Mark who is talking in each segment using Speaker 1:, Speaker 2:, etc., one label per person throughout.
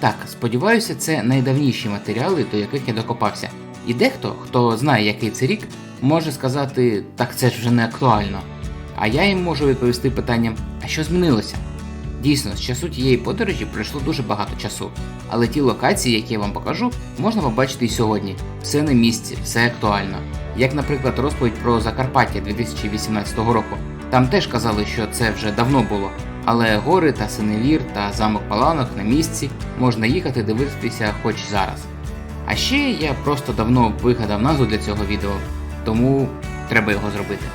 Speaker 1: Так, сподіваюся, це найдавніші матеріали, до яких я докопався. І дехто, хто знає, який це рік, може сказати, так це ж вже не актуально. А я їм можу відповісти питанням, а що змінилося? Дійсно, з часу тієї подорожі пройшло дуже багато часу, але ті локації, які я вам покажу, можна побачити і сьогодні. Все на місці, все актуально. Як, наприклад, розповідь про Закарпаття 2018 року. Там теж казали, що це вже давно було, але гори та Синевір та замок Паланок на місці можна їхати дивитися хоч зараз. А ще я просто давно вигадав назву для цього відео, тому треба його зробити.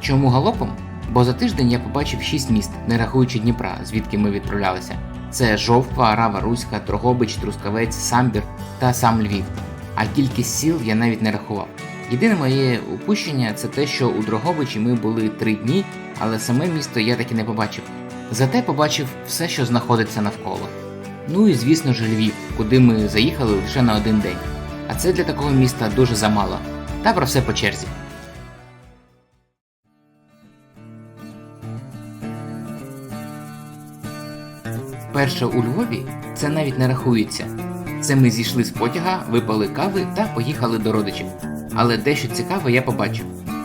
Speaker 1: Чому галопом? Бо за тиждень я побачив 6 міст, не рахуючи Дніпра, звідки ми відправлялися. Це Жовква, Рава Руська, Дрогобич, Трускавець, Самбір та сам Львів. А кількість сіл я навіть не рахував. Єдине моє упущення це те, що у Дрогобичі ми були 3 дні, але саме місто я таки не побачив. Зате побачив все, що знаходиться навколо. Ну і звісно ж Львів, куди ми заїхали лише на один день. А це для такого міста дуже замало. Та про все по черзі. Перше у Львові це навіть не рахується. Це ми зійшли з потяга, випали кави та поїхали до родичів. Але дещо цікаве я побачив.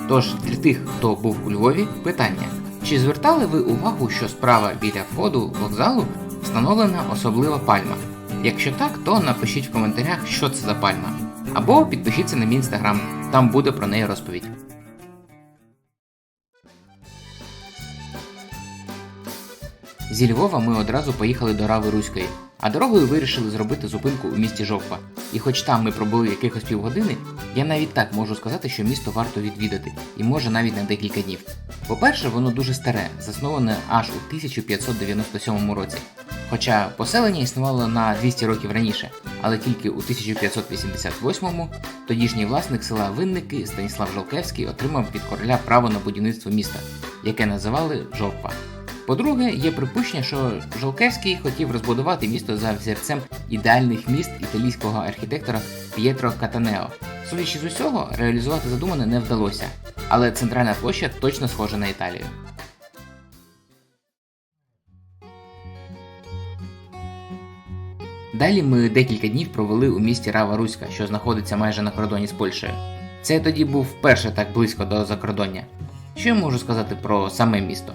Speaker 1: Тож для тих, хто був у Львові, питання: чи звертали ви увагу, що справа біля входу вокзалу встановлена особлива пальма? Якщо так, то напишіть в коментарях, що це за пальма. Або підпишіться на мій інстаграм, там буде про неї розповідь. Зі Львова ми одразу поїхали до Рави Руської, а дорогою вирішили зробити зупинку у місті Жовква. І хоч там ми пробули якихось півгодини, я навіть так можу сказати, що місто варто відвідати, і може навіть на декілька днів. По-перше, воно дуже старе, засноване аж у 1597 році. Хоча поселення існувало на 200 років раніше, але тільки у 1588-му тодішній власник села Винники Станіслав Жолкевський отримав від короля право на будівництво міста, яке називали Жовква. По-друге, є припущення, що Жолкевський хотів розбудувати місто за взірцем ідеальних міст італійського архітектора П'єтро Катанео. Судячи з усього, реалізувати задумане не вдалося, але центральна площа точно схожа на Італію. Далі ми декілька днів провели у місті Рава Руська, що знаходиться майже на кордоні з Польщею. Це тоді був вперше так близько до закордоння. Що я можу сказати про саме місто?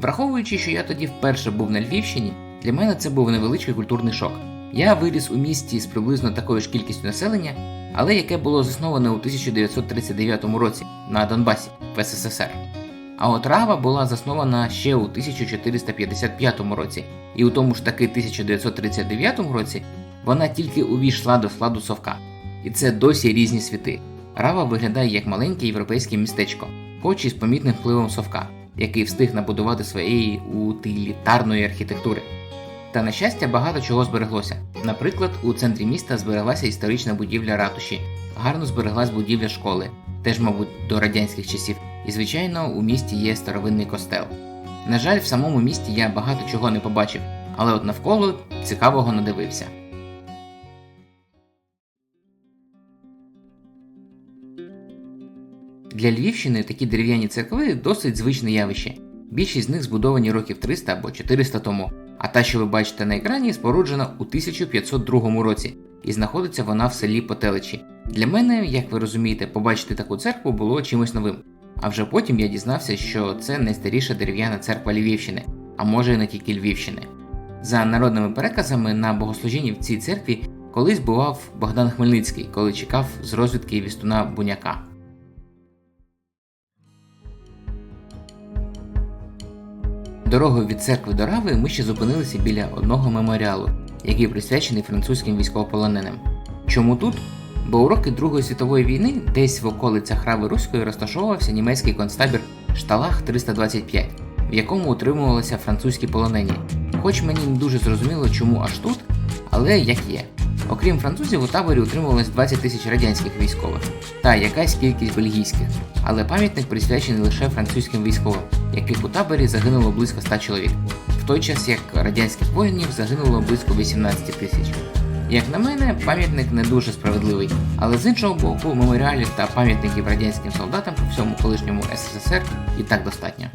Speaker 1: Враховуючи, що я тоді вперше був на Львівщині, для мене це був невеличкий культурний шок. Я виріс у місті з приблизно такою ж кількістю населення, але яке було засноване у 1939 році на Донбасі в СССР. А от Рава була заснована ще у 1455 році, і у тому ж таки 1939 році вона тільки увійшла до складу Совка. І це досі різні світи. Рава виглядає як маленьке європейське містечко, хоч і з помітним впливом Совка який встиг набудувати своєї утилітарної архітектури. Та на щастя, багато чого збереглося. Наприклад, у центрі міста збереглася історична будівля ратуші, гарно збереглась будівля школи, теж, мабуть, до радянських часів, і, звичайно, у місті є старовинний костел. На жаль, в самому місті я багато чого не побачив, але от навколо цікавого надивився. Для Львівщини такі дерев'яні церкви досить звичне явище. Більшість з них збудовані років 300 або 400 тому, а та, що ви бачите на екрані, споруджена у 1502 році, і знаходиться вона в селі Потеличі. Для мене, як ви розумієте, побачити таку церкву було чимось новим. А вже потім я дізнався, що це найстаріша дерев'яна церква Львівщини, а може і не тільки Львівщини. За народними переказами на богослужінні в цій церкві колись бував Богдан Хмельницький, коли чекав з розвідки вістуна Буняка. Дорогою від церкви до Рави ми ще зупинилися біля одного меморіалу, який присвячений французьким військовополоненим. Чому тут? Бо у роки Другої світової війни десь в околицях Рави Руської розташовувався німецький концтабір Шталах 325, в якому утримувалися французькі полонені. Хоч мені не дуже зрозуміло, чому аж тут, але як є. Окрім французів, у таборі утримувалось 20 тисяч радянських військових та якась кількість бельгійських, але пам'ятник присвячений лише французьким військовим, яких у таборі загинуло близько 100 чоловік, в той час як радянських воїнів загинуло близько 18 тисяч. Як на мене, пам'ятник не дуже справедливий, але з іншого боку, меморіалів та пам'ятників радянським солдатам по всьому колишньому СССР і так достатньо.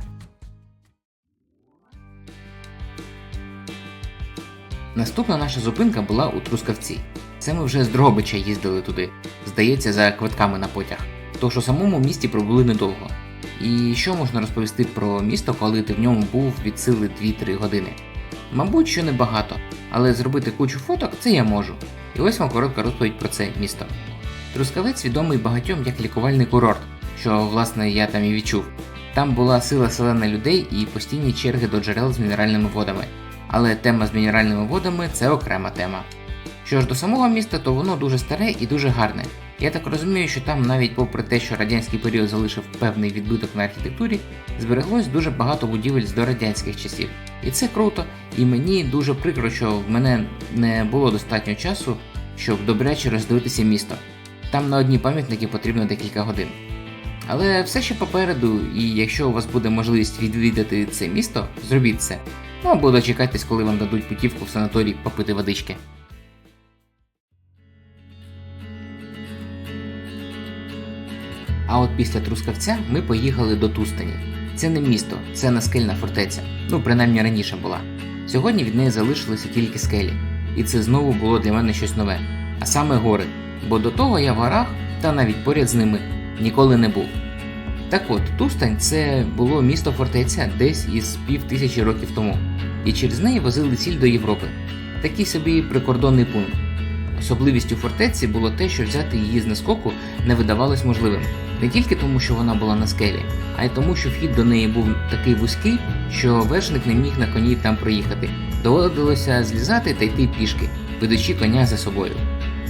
Speaker 1: Наступна наша зупинка була у Трускавці. Це ми вже з Дрогобича їздили туди, здається, за квитками на потяг. Тож у самому місті пробули недовго. І що можна розповісти про місто, коли ти в ньому був від сили 2-3 години? Мабуть, що небагато, але зробити кучу фоток це я можу. І ось вам коротка розповідь про це місто. Трускавець відомий багатьом як лікувальний курорт, що власне я там і відчув. Там була сила селена людей і постійні черги до джерел з мінеральними водами. Але тема з мінеральними водами це окрема тема. Що ж до самого міста, то воно дуже старе і дуже гарне. Я так розумію, що там, навіть попри те, що радянський період залишив певний відбиток на архітектурі, збереглось дуже багато будівель з дорадянських часів. І це круто, і мені дуже прикро, що в мене не було достатньо часу, щоб добряче роздивитися місто. Там на одні пам'ятники потрібно декілька годин. Але все ще попереду, і якщо у вас буде можливість відвідати це місто, зробіть це. Ну або дочекайтесь, коли вам дадуть путівку в санаторій попити водички. А от після Трускавця ми поїхали до Тустані. Це не місто, це наскельна фортеця. Ну, принаймні раніше була. Сьогодні від неї залишилися тільки скелі. І це знову було для мене щось нове. А саме гори. Бо до того я в горах, та навіть поряд з ними, ніколи не був. Так от, Тустань це було місто фортеця десь із пів тисячі років тому, і через неї возили ціль до Європи. Такий собі прикордонний пункт. Особливістю фортеці було те, що взяти її з наскоку не видавалось можливим. Не тільки тому, що вона була на скелі, а й тому, що вхід до неї був такий вузький, що вершник не міг на коні там проїхати. Доводилося злізати та йти пішки, ведучи коня за собою.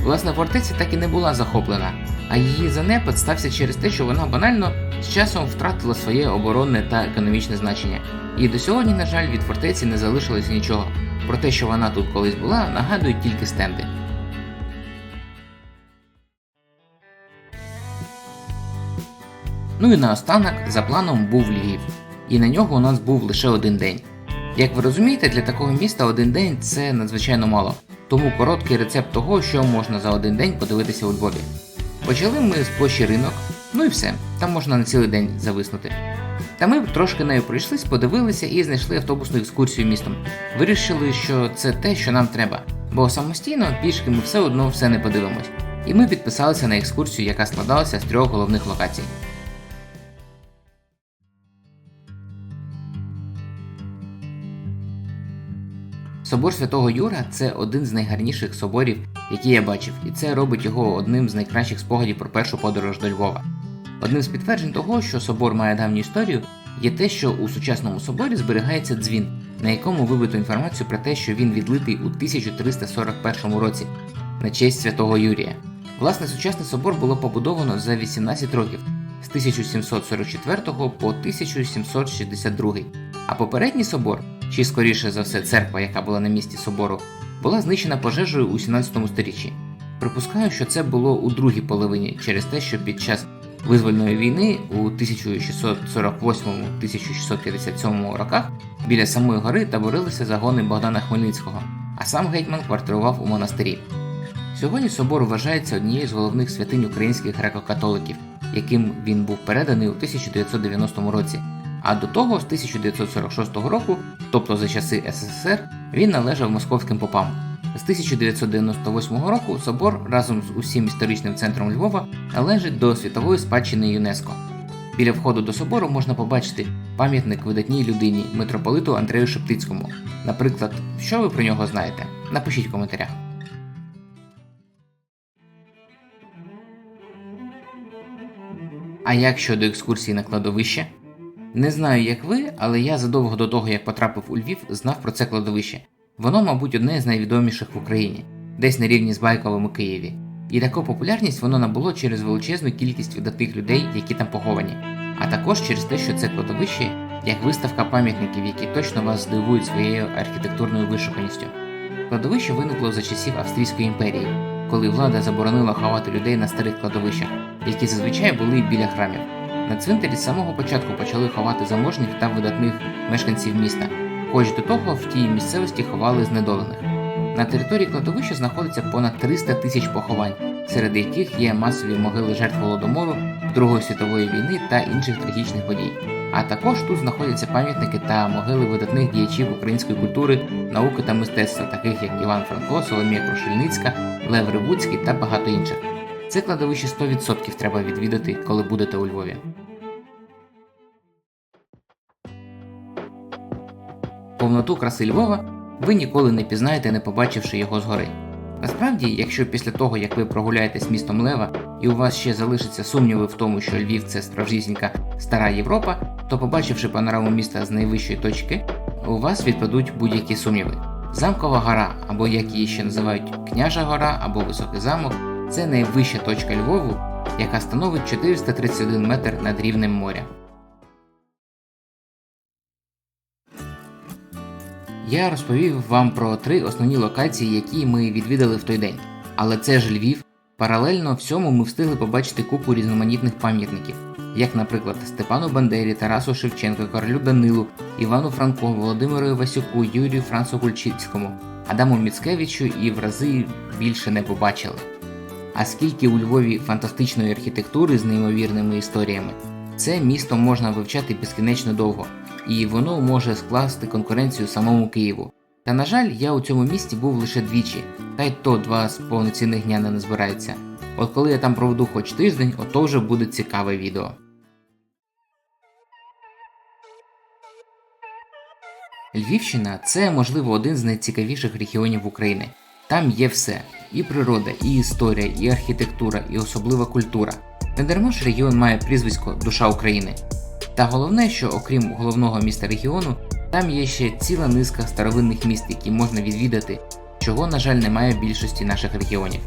Speaker 1: Власна фортеця так і не була захоплена, а її занепад стався через те, що вона банально з часом втратила своє оборонне та економічне значення. І до сьогодні, на жаль, від фортеці не залишилося нічого. Про те, що вона тут колись була, нагадують тільки стенди. Ну і наостанок за планом був Львів, і на нього у нас був лише один день. Як ви розумієте, для такого міста один день це надзвичайно мало, тому короткий рецепт того, що можна за один день подивитися у Львові. Почали ми з площі ринок, ну і все, там можна на цілий день зависнути. Та ми трошки нею пройшлись, подивилися і знайшли автобусну екскурсію містом. Вирішили, що це те, що нам треба, бо самостійно пішки ми все одно все не подивимось. І ми підписалися на екскурсію, яка складалася з трьох головних локацій. Собор Святого Юра це один з найгарніших соборів, які я бачив, і це робить його одним з найкращих спогадів про першу подорож до Львова. Одним з підтверджень того, що собор має давню історію, є те, що у сучасному соборі зберігається дзвін, на якому вибито інформацію про те, що він відлитий у 1341 році на честь святого Юрія. Власне, сучасний собор було побудовано за 18 років з 1744 по 1762, а попередній собор чи скоріше за все церква, яка була на місці собору, була знищена пожежею у 17 сторіччі. Припускаю, що це було у другій половині через те, що під час визвольної війни у 1648-1657 роках біля самої гори таборилися загони Богдана Хмельницького, а сам гетьман квартирував у монастирі. Сьогодні собор вважається однією з головних святинь українських греко-католиків, яким він був переданий у 1990 році. А до того, з 1946 року, тобто за часи СССР, він належав московським попам. З 1998 року собор разом з усім історичним центром Львова належить до світової спадщини ЮНЕСКО. Біля входу до собору можна побачити пам'ятник видатній людині митрополиту Андрею Шептицькому. Наприклад, що ви про нього знаєте? Напишіть в коментарях. А як щодо екскурсії на кладовище? Не знаю, як ви, але я задовго до того, як потрапив у Львів, знав про це кладовище. Воно, мабуть, одне з найвідоміших в Україні, десь на рівні з Байковим у Києві. І таку популярність воно набуло через величезну кількість видатних людей, які там поховані, а також через те, що це кладовище як виставка пам'ятників, які точно вас здивують своєю архітектурною вишуканістю. Кладовище виникло за часів Австрійської імперії, коли влада заборонила ховати людей на старих кладовищах, які зазвичай були біля храмів. На цвинтарі з самого початку почали ховати заможних та видатних мешканців міста, хоч до того в тій місцевості ховали знедолених. На території кладовища знаходиться понад 300 тисяч поховань, серед яких є масові могили жертв голодомору, Другої світової війни та інших трагічних подій. А також тут знаходяться пам'ятники та могили видатних діячів української культури, науки та мистецтва, таких як Іван Франко, Соломія Крушельницька, Лев Ривуцький та багато інших. Це кладовище 100% треба відвідати, коли будете у Львові. Повноту краси Львова ви ніколи не пізнаєте, не побачивши його згори. Насправді, якщо після того, як ви прогуляєтесь містом Лева, і у вас ще залишаться сумніви в тому, що Львів це справжнісінька стара Європа, то побачивши панораму міста з найвищої точки, у вас відпадуть будь-які сумніви. Замкова гора, або як її ще називають Княжа гора або Високий замок, це найвища точка Львову, яка становить 431 метр над рівнем моря. Я розповів вам про три основні локації, які ми відвідали в той день. Але це ж Львів. Паралельно всьому ми встигли побачити купу різноманітних пам'ятників, як, наприклад, Степану Бандері, Тарасу Шевченко, Карлю Данилу, Івану Франко, Володимиру Івасюку, Юрію Францу Гульчицькому, Адаму Міцкевичу і в рази більше не побачили. А скільки у Львові фантастичної архітектури з неймовірними історіями, це місто можна вивчати безкінечно довго, і воно може скласти конкуренцію самому Києву. Та на жаль, я у цьому місті був лише двічі, та й то два з повноцінних дня не назбирається. От коли я там проведу хоч тиждень, ото вже буде цікаве відео. Львівщина це, можливо, один з найцікавіших регіонів України. Там є все: і природа, і історія, і архітектура, і особлива культура. Недарма ж регіон має прізвисько Душа України. Та головне, що окрім головного міста регіону, там є ще ціла низка старовинних міст, які можна відвідати, чого, на жаль, немає в більшості наших регіонів.